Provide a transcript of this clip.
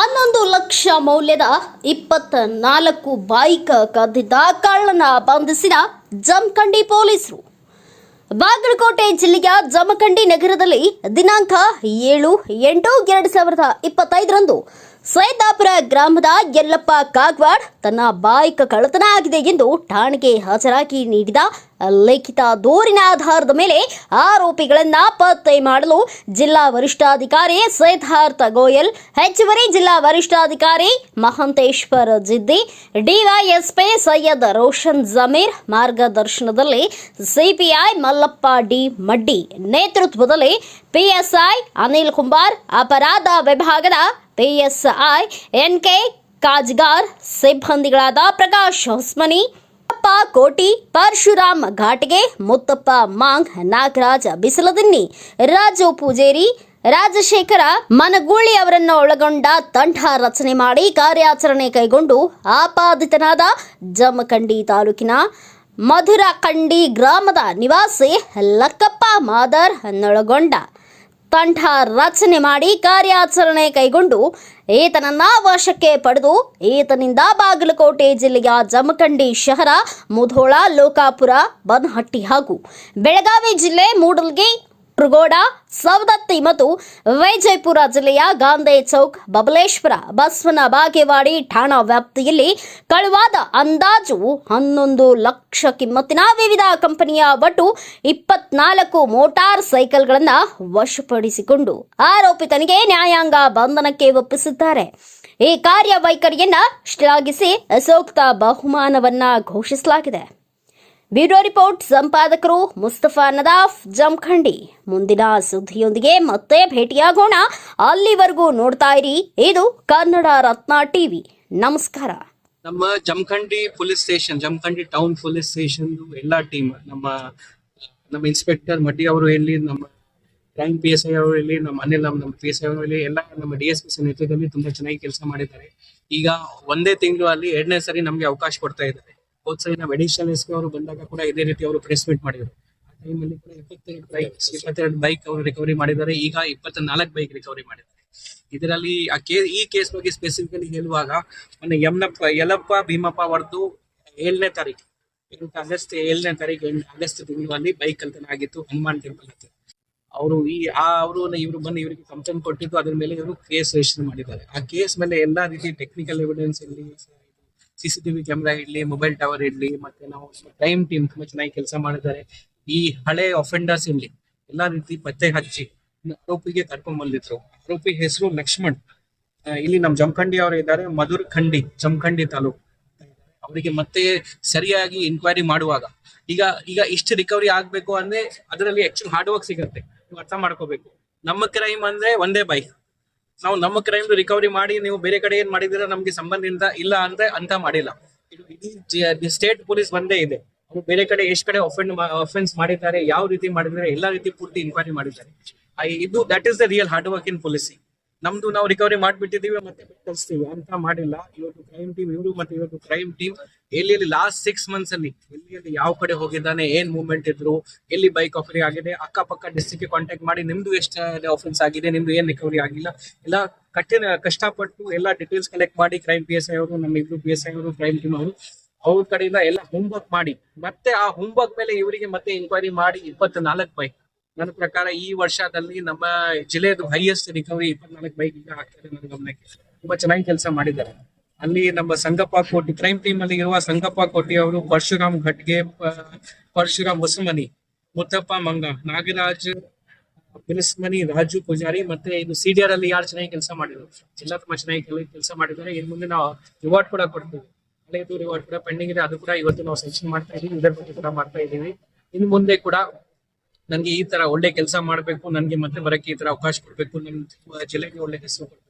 ಹನ್ನೊಂದು ಲಕ್ಷ ಮೌಲ್ಯದ ಇಪ್ಪತ್ತ ನಾಲ್ಕು ಬೈಕ್ ಕದ್ದಿದ್ದ ಕಳ್ಳನ ಬಂಧಿಸಿದ ಜಮಖಂಡಿ ಪೊಲೀಸರು. ಬಾಗಲಕೋಟೆ ಜಿಲ್ಲೆಯ ಜಮಖಂಡಿ ನಗರದಲ್ಲಿ ದಿನಾಂಕ ಏಳು ಎಂಟು ಎರಡು ಸಾವಿರದ ಇಪ್ಪತ್ತೈದರಂದು ಸೈದಾಪುರ ಗ್ರಾಮದ ಯಲ್ಲಪ್ಪ ಕಾಗ್ವಾಡ್ ತನ್ನ ಬೈಕ್ ಕಳ್ಳತನ ಆಗಿದೆ ಎಂದು ಠಾಣೆಗೆ ಹಾಜರಾಗಿ ನೀಡಿದ ಲಿಖಿತ ದೂರಿನ ಆಧಾರದ ಮೇಲೆ ಆರೋಪಿಗಳನ್ನ ಪತ್ತೆ ಮಾಡಲು ಜಿಲ್ಲಾ ವರಿಷ್ಠಾಧಿಕಾರಿ ಸಿದ್ಧಾರ್ಥ ಗೋಯಲ್, ಹೆಚ್ಚುವರಿ ಜಿಲ್ಲಾ ವರಿಷ್ಠಾಧಿಕಾರಿ ಮಹಂತೇಶ್ವರ ಜಿದ್ದಿ, ಡಿವೈಎಸ್ಪಿ ಸೈಯದ್ ರೋಷನ್ ಜಮೀರ್, ಮಾರ್ಗದರ್ಶನದಲ್ಲಿ ಸಿಪಿಐ ಮಲ್ಲಪ್ಪ ಡಿ ಮಡ್ಡಿ ನೇತೃತ್ವದಲ್ಲಿ ಪಿಎಸ್ಐ ಅನಿಲ್ ಕುಂಬಾರ್, ಅಪರಾಧ ವಿಭಾಗದ ಪಿಎಸ್ಐ ಎನ್ಕೆ ಕಾಜ್ಗಾರ್, ಸಿಬ್ಬಂದಿಗಳಾದ ಪ್ರಕಾಶ್ ಹೊಸ್ಮನಿ ಕೋಟಿ ಪರಶುರಾಮ್ ಘಾಟ್ಗೆ, ಮುತ್ತಪ್ಪ ಮಾಂಗ್ ನಾಗರಾಜ ಬಿಸಲದಿನ್ನಿ, ರಾಜು ಪೂಜೇರಿ, ರಾಜಶೇಖರ ಮನಗೂಳಿ ಅವರನ್ನು ಒಳಗೊಂಡ ತಂಡ ರಚನೆ ಮಾಡಿ ಕಾರ್ಯಾಚರಣೆ ಕೈಗೊಂಡು ಆಪಾದಿತನಾದ ಜಮಖಂಡಿ ತಾಲೂಕಿನ ಮಧುರಕಂಡಿ ಗ್ರಾಮದ ನಿವಾಸಿ ಲಕ್ಕಪ್ಪ ಮಾದರ್ ಅನ್ನೊಳಗೊಂಡ ತಂಡ ರಚನೆ ಮಾಡಿ ಕಾರ್ಯಾಚರಣೆ ಕೈಗೊಂಡು ಈತನನ್ನ ವಶಕ್ಕೆ ಪಡೆದು ಈತನಿಂದ ಬಾಗಲಕೋಟೆ ಜಿಲ್ಲೆಯ ಜಮಖಂಡಿ ಶಹರ ಮುಧೋಳ ಲೋಕಾಪುರ ಬನ್ಹಟ್ಟಿ ಹಾಗೂ ಬೆಳಗಾವಿ ಜಿಲ್ಲೆ ಮೂಡಲ್ಗಿ ಕುರುಗೋಡ ಸವದತ್ತಿ ಮತ್ತು ವಿಜಯಪುರ ಜಿಲ್ಲೆಯ ಗಾಂಧಿ ಚೌಕ್, ಬಬಲೇಶ್ವರ, ಬಸವನ ಬಾಗೇವಾಡಿ ಠಾಣಾ ವ್ಯಾಪ್ತಿಯಲ್ಲಿ ಕಳುವಾದ ಅಂದಾಜು ಹನ್ನೊಂದು ಲಕ್ಷ ಕಿಮ್ಮತ್ತಿನ ವಿವಿಧ ಕಂಪನಿಯ ಒಟ್ಟು ಇಪ್ಪತ್ನಾಲ್ಕು ಮೋಟಾರ್ ಸೈಕಲ್ಗಳನ್ನು ವಶಪಡಿಸಿಕೊಂಡು ಆರೋಪಿತನಿಗೆ ನ್ಯಾಯಾಂಗ ಬಂಧನಕ್ಕೆ ಒಪ್ಪಿಸಿದ್ದಾರೆ. ಈ ಕಾರ್ಯವೈಖರಿಯನ್ನ ಶ್ಲಾಘಿಸಿ ಸೂಕ್ತ ಬಹುಮಾನವನ್ನ ಘೋಷಿಸಲಾಗಿದೆ. ಬ್ಯೂರೋ ರಿಪೋರ್ಟ್, ಸಂಪಾದಕರು ಮುಸ್ತಫಾ ನದಾಫ್, ಜಮಖಂಡಿ. ಮುಂದಿನ ಸುದ್ದಿಯೊಂದಿಗೆ ಮತ್ತೆ ಭೇಟಿಯಾಗೋಣ. ಅಲ್ಲಿವರೆಗೂ ನೋಡ್ತಾ ಇರಿ. ಇದು ಕನ್ನಡ ರತ್ನ ಟಿವಿ. ನಮಸ್ಕಾರ. ನಮ್ಮ Jamkhandi police station, Jamkhandi town police station ಎಲ್ಲಾ ಟೀಮ್, ನಮ್ಮ ನಮ್ಮ ಇನ್ಸ್ಪೆಕ್ಟರ್ ಮಡ್ಡಿ ಅವರು ಇಲ್ಲಿ ನಮ್ಮ ಕ್ರೈಮ್ ಪಿ ಎಸ್ ಐ ಅವರು ಇಲ್ಲಿ ನಮ್ಮ ಅನಿಲ್ ನಮ್ಮ ಪಿ ಎಸ್ ಐ ಅವರು ಇಲ್ಲಿ ಎಲ್ಲ ನಮ್ಮ ಡಿ ಎಸ್ ಪಿ ನೇತೃತ್ವದಲ್ಲಿ ತುಂಬಾ ಚೆನ್ನಾಗಿ ಕೆಲಸ ಮಾಡಿದ್ದಾರೆ. ಈಗ ಒಂದೇ ತಿಂಗಳು ಅಲ್ಲಿ ಎರಡನೇ ಸರಿ ನಮಗೆ ಅವಕಾಶ ಕೊಡ್ತಾ ಇದ್ದಾರೆ. ಹೋದ್ ಸರಿ ನಾವು ಅಡಿಷನಲ್ ಎಸ್ ಅವರು ಬಂದಾಗ ಕೂಡ ಇದೇ ರೀತಿ ಅವರು ಪ್ರೆಸ್ ಮೀಟ್ ಮಾಡಿದ್ರು. ಆ ಟೈಮಲ್ಲಿ ಕೂಡ ಇಪ್ಪತ್ತೆರಡು ಬೈಕ್ ಇಪ್ಪತ್ತೆರಡು ಬೈಕ್ ಅವರು ರಿಕವರಿ ಮಾಡಿದ್ದಾರೆ. ಈಗ ಇಪ್ಪತ್ತ ನಾಲ್ಕು ಬೈಕ್ ರಿಕವರಿ ಮಾಡಿದ್ದಾರೆ. ಇದರಲ್ಲಿ ಆ ಕೇ ಈ ಕೇಸ್ ಬಗ್ಗೆ ಸ್ಪೆಸಿಫಿಕಲಿ ಹೇಳುವಾಗ, ಮೊನ್ನೆ ಯಮನಪ್ಪ, ಯಲಪ್ಪ ಭೀಮಪ್ಪ ಅವರದ್ದು ಏಳನೇ ತಾರೀಕು. ಎಂಟು ಆಗಸ್ಟ್ ಏಳನೇ ತಾರೀಕು, ಎಂಟು ಆಗಸ್ಟ್ ತಿಂಗಳಲ್ಲಿ ಬೈಕ್ ಕಲ್ತನ ಆಗಿತ್ತು, ಹನುಮಾನ್ ಟೆಂಪಲ್ ಹತ್ರ ಅವರು ಈ, ಆ ಅವರು ಇವರು ಬಂದು ಇವರಿಗೆ ಕಂಪ್ಲೇಂಟ್ ಕೊಟ್ಟಿದ್ದು, ಅದ್ರ ಮೇಲೆ ಇವರು ಕೇಸ್ ರಿಜಿಸ್ಟರ್ ಮಾಡಿದ್ದಾರೆ. ಆ ಕೇಸ್ ಮೇಲೆ ಎಲ್ಲಾ ರೀತಿ ಟೆಕ್ನಿಕಲ್ ಎವಿಡೆನ್ಸ್ ಇರಲಿ ಸಿ ಸಿ ಟಿವಿ ಕ್ಯಾಮ್ರಾ ಇರಲಿ, ಮೊಬೈಲ್ ಟವರ್ ಇರಲಿ, ಮತ್ತೆ ನಾವು ಕ್ರೈಮ್ ಟೀಮ್ ತುಂಬಾ ಚೆನ್ನಾಗಿ ಕೆಲಸ ಮಾಡಿದ್ದಾರೆ. ಈ ಹಳೆ ಅಫೆಂಡರ್ಸ್ ಇರಲಿ, ಎಲ್ಲಾ ರೀತಿ ಪತ್ತೆ ಹಚ್ಚಿ ಆರೋಪಿಗೆ ಕರ್ಕೊಂಡ್ ಬಂದಿದ್ರು. ಆರೋಪಿ ಹೆಸರು ಲಕ್ಷ್ಮಣ್. ಇಲ್ಲಿ ನಮ್ ಜಮಖಂಡಿ ಅವರು ಇದ್ದಾರೆ, ಮಧುರ್ ಖಂಡಿ, ಜಮಖಂಡಿ ತಾಲೂಕು. ಅವರಿಗೆ ಮತ್ತೆ ಸರಿಯಾಗಿ ಇನ್ಕ್ವೈರಿ ಮಾಡುವಾಗ, ಈಗ ಈಗ ಇಷ್ಟು ರಿಕವರಿ ಆಗ್ಬೇಕು ಅಂದ್ರೆ ಅದರಲ್ಲಿ ಹೆಚ್ಚು ಹಾರ್ಡ್ ವರ್ಕ್ ಸಿಗುತ್ತೆ. ಅರ್ಥ ಮಾಡ್ಕೋಬೇಕು. ನಮ್ಮ ಕ್ರೈಮ್ ಅಂದ್ರೆ ಒಂದೇ ಬೈಕ್ ನಾವು ನಮ್ಮ ಕ್ರೈಮ್ ರಿಕವರಿ ಮಾಡಿ, ನೀವು ಬೇರೆ ಕಡೆ ಏನ್ ಮಾಡಿದಿರ ನಮ್ಗೆ ಸಂಬಂಧ ಇಲ್ಲ ಅಂದ್ರೆ ಅಂತ ಮಾಡಿಲ್ಲ. ಇಡೀ ಸ್ಟೇಟ್ ಪೊಲೀಸ್ ಒಂದೇ ಇದೆ. ಅವರು ಬೇರೆ ಕಡೆ ಎಷ್ಟು ಕಡೆ ಒಫೆಂಡ್ ಅಫೆನ್ಸ್ ಮಾಡಿದ್ದಾರೆ, ಯಾವ ರೀತಿ ಮಾಡಿದ್ದಾರೆ, ಎಲ್ಲಾ ರೀತಿ ಪೂರ್ತಿ ಇನ್ಕ್ವೈರಿ ಮಾಡಿದ್ದಾರೆ. ಇದು that is the real hard work in policy ನಮ್ದು ನಾವು ರಿಕವರಿ ಮಾಡ್ಬಿಟ್ಟಿದೀವಿ ಮತ್ತೆ ಕಳಿಸ್ತೀವಿ. ಅಂತ ಮಾಡಿಲ್ಲ. ಇವತ್ತು ಕ್ರೈಮ್ ಟೀಮ್ ಇವರು ಮತ್ತೆ ಇವತ್ತು ಕ್ರೈಮ್ ಟೀಮ್ ಎಲ್ಲಿ ಲಾಸ್ಟ್ ಸಿಕ್ಸ್ ಮಂತ್ಸ್ ಅಲ್ಲಿ ಎಲ್ಲಿ ಎಲ್ಲಿ ಯಾವ ಕಡೆ ಹೋಗಿದ್ದಾನೆ, ಏನ್ ಮೂವ್ಮೆಂಟ್ ಇದ್ರು, ಎಲ್ಲಿ ಬೈಕ್ ಆಫರಿ ಆಗಿದೆ, ಅಕ್ಕಪಕ್ಕ ಡಿಸ್ಟ್ರಿಕ್ಟ್ ಕಾಂಟ್ಯಾಕ್ಟ್ ಮಾಡಿ ನಿಮ್ದು ಎಷ್ಟು ಆಫೆನ್ಸ್ ಆಗಿದೆ, ನಿಮ್ದು ಏನ್ ರಿಕವರಿ ಆಗಿಲ್ಲ. ಎಲ್ಲ ಕಠಿಣ, ಕಷ್ಟಪಟ್ಟು ಎಲ್ಲ ಡೀಟೇಲ್ಸ್ ಕಲೆಕ್ಟ್ ಮಾಡಿ ಕ್ರೈಮ್ ಪಿ ಎಸ್ ಐ ಅವರು, ನಮ್ಮ ಇಬ್ರು ಪಿ ಎಸ್ ಐ ಅವರು ಕ್ರೈಮ್ ಟೀಮ್ ಅವರು, ಅವ್ರ ಕಡೆಯಿಂದ ಎಲ್ಲ ಹೋಮ್ವರ್ಕ್ ಮಾಡಿ. ಮತ್ತೆ ಆ ಹೋಮ್ವರ್ಕ್ ಮೇಲೆ ಇವರಿಗೆ ಮತ್ತೆ ಇನ್ಕ್ವೈರಿ ಮಾಡಿ ಇಪ್ಪತ್ನಾಲ್ಕು ಬೈಕ್ ನನ್ನ ಪ್ರಕಾರ ಈ ವರ್ಷದಲ್ಲಿ ನಮ್ಮ ಜಿಲ್ಲೆಯದು ಹೈಯೆಸ್ಟ್ ರಿಕವರಿ ಇಪ್ಪತ್ನಾಲ್ಕು ಬೈಕ್ ಈಗ ಆಗ್ತಾರೆ ನನ್ನ ಗಮನಕ್ಕೆ. ತುಂಬಾ ಚೆನ್ನಾಗಿ ಕೆಲಸ ಮಾಡಿದ್ದಾರೆ. ಅಲ್ಲಿ ನಮ್ಮ ಸಂಗಪ್ಪ ಕೋಟಿ ಕ್ರೈಮ್ ಟೀಮ್ ಅಲ್ಲಿ ಇರುವ ಸಂಗಪ್ಪ ಕೋಟಿ ಅವರು ಪರಶುರಾಮ್ ಘಟ್ಗೆ ಪರಶುರಾಮ್ ಹೊಸಮನಿ, ಮುತ್ತಪ್ಪ ಮಂಗ, ನಾಗರಾಜ್, ಬಿಲಿಸ್ಮನಿ, ರಾಜು ಪೂಜಾರಿ ಮತ್ತೆ ಇದು ಸಿಡಿಆರ್ ಅಲ್ಲಿ ಯಾರು ಚೆನ್ನಾಗಿ ಕೆಲಸ ಮಾಡಿದ್ರು? ಜಿಲ್ಲಾ ತುಂಬಾ ಚೆನ್ನಾಗಿ ಕೆಲಸ ಮಾಡಿದ್ದಾರೆ. ಇನ್ ಮುಂದೆ ನಾವು ರಿವಾರ್ಡ್ ಕೂಡ ಕೊಡ್ತೀವಿ. ಹಳೆಯದು ರಿವಾರ್ಡ್ ಕೂಡ ಪೆಂಡಿಂಗ್ ಇದೆ. ಅದು ಕೂಡ ಇವತ್ತು ನಾವು ಸೆಕ್ಷನ್ ಮಾಡ್ತಾ ಇದೀವಿ. ಇದರ ಬಗ್ಗೆ ಕೂಡ ಮಾಡ್ತಾ ಇದೀವಿ. ಇನ್ ಮುಂದೆ ಕೂಡ ನನ್ಗೆ ಈ ತರ ಒಳ್ಳೆ ಕೆಲಸ ಮಾಡ್ಬೇಕು, ನನ್ಗೆ ಮತ್ತೆ ಬರಕ್ಕೆ ಈ ತರ ಅವಕಾಶ ಕೊಡ್ಬೇಕು ನಮ್ ಜಿಲ್ಲೆಗೆ ಒಳ್ಳೆ ಹೆಸರು ಕೊಡ್ಬೇಕು.